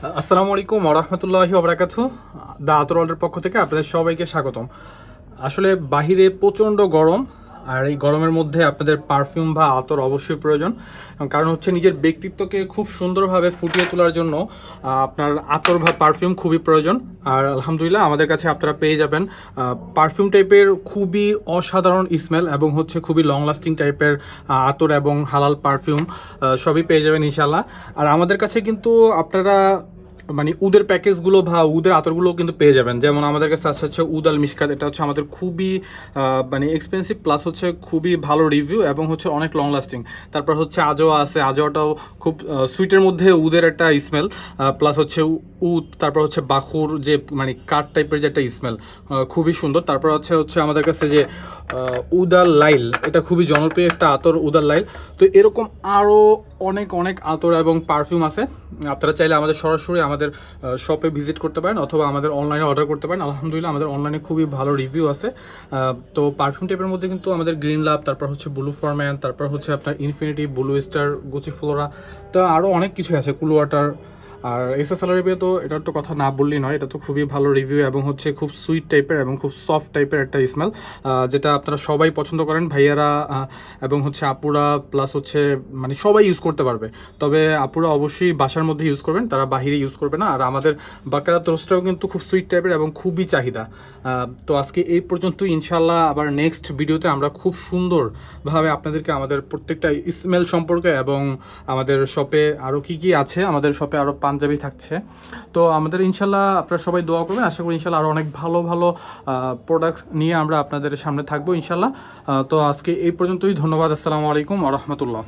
আসসালামু আলাইকুম ওরহমতুল্লাহি ওবরাকাতু দা আতর ওয়ার্ল্ডের পক্ষ থেকে আপনাদের সবাইকে স্বাগতম। আসলে বাহিরে প্রচণ্ড গরম, আর এই গরমের মধ্যে আপনাদের পারফিউম বা আতর অবশ্যই প্রয়োজন। কারণ হচ্ছে নিজের ব্যক্তিত্বকে খুব সুন্দরভাবে ফুটিয়ে তোলার জন্য আপনার আতর বা পারফিউম খুবই প্রয়োজন। আর আলহামদুলিল্লাহ আমাদের কাছে আপনারা পেয়ে যাবেন পারফিউম টাইপের খুবই অসাধারণ স্মেল এবং হচ্ছে খুবই লং লাস্টিং টাইপের আতর এবং হালাল পারফিউম সবই পেয়ে যাবেন ইনশাল্লাহ আর আমাদের কাছে কিন্তু আপনারা মানে উদের প্যাকেজগুলো বা উদের আতরগুলো কিন্তু পেয়ে যাবেন। যেমন আমাদের কাছে আছে হচ্ছে উদ আল মিশকাত, এটা হচ্ছে আমাদের খুবই মানে এক্সপেন্সিভ প্লাস হচ্ছে খুবই ভালো রিভিউ এবং হচ্ছে অনেক লং লাস্টিং তারপর হচ্ছে আজোয়া আছে, আজোয়াটাও খুব সুইটের মধ্যে উদের একটা স্মেল প্লাস হচ্ছে উদ, তারপর হচ্ছে বাখুর যে মানে কাঠ টাইপের যে একটা স্মেল খুবই সুন্দর। তারপর হচ্ছে হচ্ছে আমাদের কাছে যে উদাল লাইল। এটা খুবই জনপ্রিয় একটা আতর, উদার লাইল। তো এরকম আরও অনেক অনেক আতর এবং পারফিউম আছে। আপনারা চাইলে আমাদের সরাসরি আমাদের শপে ভিজিট করতে পারেন অথবা আমাদের অনলাইনে অর্ডার করতে পারেন। আলহামদুলিল্লাহ, আমাদের অনলাইনে খুবই ভালো রিভিউ আছে। তো পারফিউম টাইপের মধ্যে কিন্তু আমাদের গ্রিন লাভ তারপর হচ্ছে ব্লু ফরম্যান তারপর হচ্ছে আপনার infinity blue star Gucci Flora তো আরও অনেক কিছু আছে। কুল ওয়াটার আর এসএস রিভিউ তো এটার তো কথা না বললেই নয়, এটা তো খুবই ভালো রিভিউ এবং হচ্ছে খুব সুইট টাইপের এবং খুব সফট টাইপের একটা স্মেল যেটা আপনারা সবাই পছন্দ করেন, ভাইয়ারা এবং হচ্ছে আপুরা প্লাস হচ্ছে মানে সবাই ইউজ করতে পারবে। তবে আপুরা অবশ্যই বাসার মধ্যে ইউজ করবেন, তারা বাহিরে ইউজ করবে না। আর আমাদের বাকারা তোস্টটাও কিন্তু খুব সুইট টাইপের এবং খুবই চাহিদা। তো আজকে এই পর্যন্ত ইনশাল্লাহ আবার নেক্সট ভিডিওতে আমরা খুব সুন্দরভাবে আপনাদেরকে আমাদের প্রত্যেকটা স্মেল সম্পর্কে এবং আমাদের শপে আরও কি কি আছে, আমাদের শপে আরও পাঞ্জাবি থাকছে। তো আমাদের ইনশাল্লাহ আপনারা সবাই দোয়া করবেন। আশা করি ইনশাল্লাহ আরও অনেক ভালো ভালো প্রোডাক্টস নিয়ে আমরা আপনাদের সামনে থাকব ইনশাল্লাহ। তো আজকে এই পর্যন্তই। ধন্যবাদ। আসসালামু আলাইকুম আ রহমতুল্লাহ।